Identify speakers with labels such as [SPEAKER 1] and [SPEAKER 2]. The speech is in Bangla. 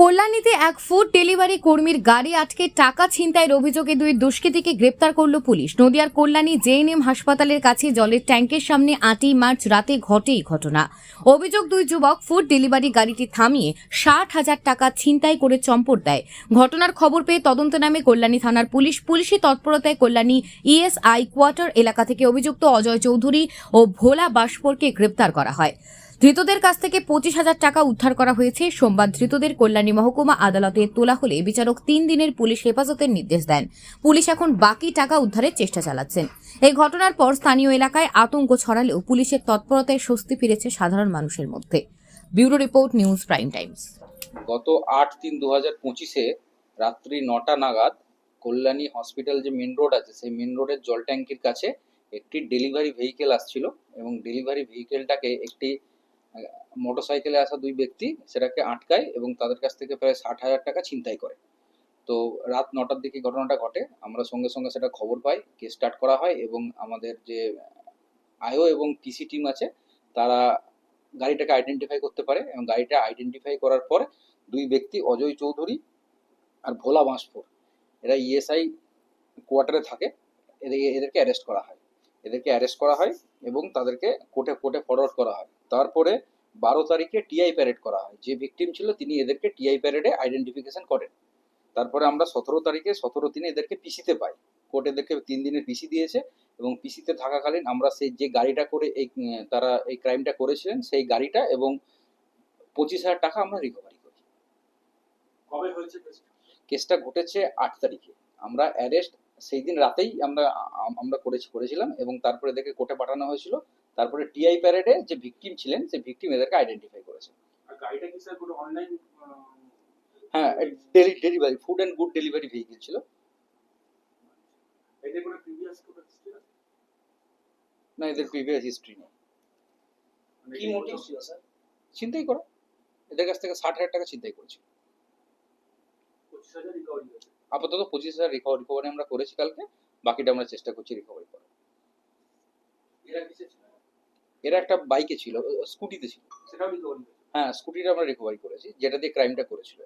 [SPEAKER 1] কল্যাণীতে এক ফুড ডেলিভারি কর্মীর গাড়ি আটকে টাকা ছিনতাইয়ের অভিযোগে দুই দুষ্কৃতীকে গ্রেপ্তার করল পুলিশ। নদিয়ার কল্যাণী জেএনএম হাসপাতালের কাছে জলের ট্যাঙ্কের সামনে আটই মার্চ রাতে ঘটে এই ঘটনা। অভিযোগ, দুই যুবক ফুড ডেলিভারি গাড়িটি থামিয়ে ষাট হাজার টাকা ছিনতাই করে চম্পট দেয়। ঘটনার খবর পেয়ে তদন্ত নামে কল্যাণী থানার পুলিশ পুলিশি তৎপরতায় কল্যাণী ইএসআই কোয়ার্টার এলাকা থেকে অভিযুক্ত অজয় চৌধুরী ও ভোলা বাসপরকে গ্রেপ্তার করা হয়। ধৃতদের কাছ থেকে পঁচিশ হাজার টাকা উদ্ধার করা হয়েছে। সোমবার ধৃতদের কল্যাণী মহকুমা আদালতে তোলা হলে বিচারক তিন দিনের পুলিশ হেফাজতের নির্দেশ দেন। পুলিশ এখন বাকি টাকা উদ্ধারের চেষ্টা চালাচ্ছেন। এই ঘটনার পর স্থানীয় এলাকায় আতঙ্ক ছড়ালেও পুলিশের তৎপরতায় স্বস্তি ফিরেছে সাধারণ মানুষের মধ্যে। Bureau report, News Prime Times.
[SPEAKER 2] গত আট তিন দু হাজার পঁচিশে রাত্রি নটা নাগাদ কল্যাণী হসপিটাল যে মেন রোড আছে, সেই মেন রোডের জল ট্যাঙ্কির কাছে একটি ডেলিভারি ভেহিকেল আসছিল এবং ডেলিভারি ভেহিকেলটাকে একটি মোটরসাইকেলে আসা দুই ব্যক্তি সেটাকে আটকায় এবং তাদের কাছ থেকে প্রায় ষাট হাজার টাকা ছিনতাই করে। তো রাত নটার দিকে ঘটনাটা ঘটে। আমরা সঙ্গে সঙ্গে সেটা খবর পাই, কেস স্টার্ট করা হয় এবং আমাদের যে আয়ো এবং পিসি টিম আছে, তারা গাড়িটাকে আইডেন্টিফাই করতে পারে এবং গাড়িটা আইডেন্টিফাই করার পর দুই ব্যক্তি অজয় চৌধুরী আর ভোলা বাঁশপুর এরা ইএসআই কোয়ার্টারে থাকে। এদের, এদেরকে অ্যারেস্ট করা হয়। এদেরকে অ্যারেস্ট করা হয় এবং তাদেরকে কোর্টে কোর্টে ফরওয়ার্ড করা হয়। তারপরে বারো তারিখে টিআই প্যারেড করা হয়। যে ভিকটিম ছিল তিনি এদেরকে টিআই প্যারেডে আইডেন্টিফিকেশন করেন। তারপরে আমরা সতেরো তারিখে সতেরো দিনে এদেরকে পিসিতে পাই। কোর্ট এদেরকে তিন দিনের পিসি দিয়েছে এবং পিসিতে থাকাকালীন আমরা সেই যে গাড়িটা করে এই তারা এই ক্রাইমটা করেছিলেন সেই গাড়িটা এবং পঁচিশ হাজার টাকা আমরা রিকভারি করি।
[SPEAKER 3] কবে হয়েছে কেসটা?
[SPEAKER 2] ঘটেছে আট তারিখে। আমরা অ্যারেস্ট সেই দিন রাতেই আমরা আমরা করেছি করেছিলাম এবং তারপরে এদেরকে কোর্টে পাঠানো হয়েছিল। তারপরে টিআই প্যারেডে যে ভিকটিম ছিলেন সেই ভিকটিম এদেরকে আইডেন্টিফাই করেছে। হ্যাঁ delivery food and good delivery vehicle ছিল। না এদের প্রিভিয়াস হিস্ট্রি নেই।
[SPEAKER 3] মানে
[SPEAKER 2] কি মোটিভ ছিল স্যার ছিনতাই করা। এদের কাছ থেকে ষাট হাজার টাকা
[SPEAKER 3] হাজার রিকভারি
[SPEAKER 2] আপাতত পঁচিশ হাজার রিকভারি রিকভারি আমরা করেছি কালকে। বাকিটা আমরা চেষ্টা করছি রিকভারি করার।
[SPEAKER 3] এরা
[SPEAKER 2] একটা বাইকে ছিল স্কুটিতে ছিল। হ্যাঁ স্কুটিটা আমরা রিকভারি করেছি যেটা দিয়ে ক্রাইমটা করেছিল।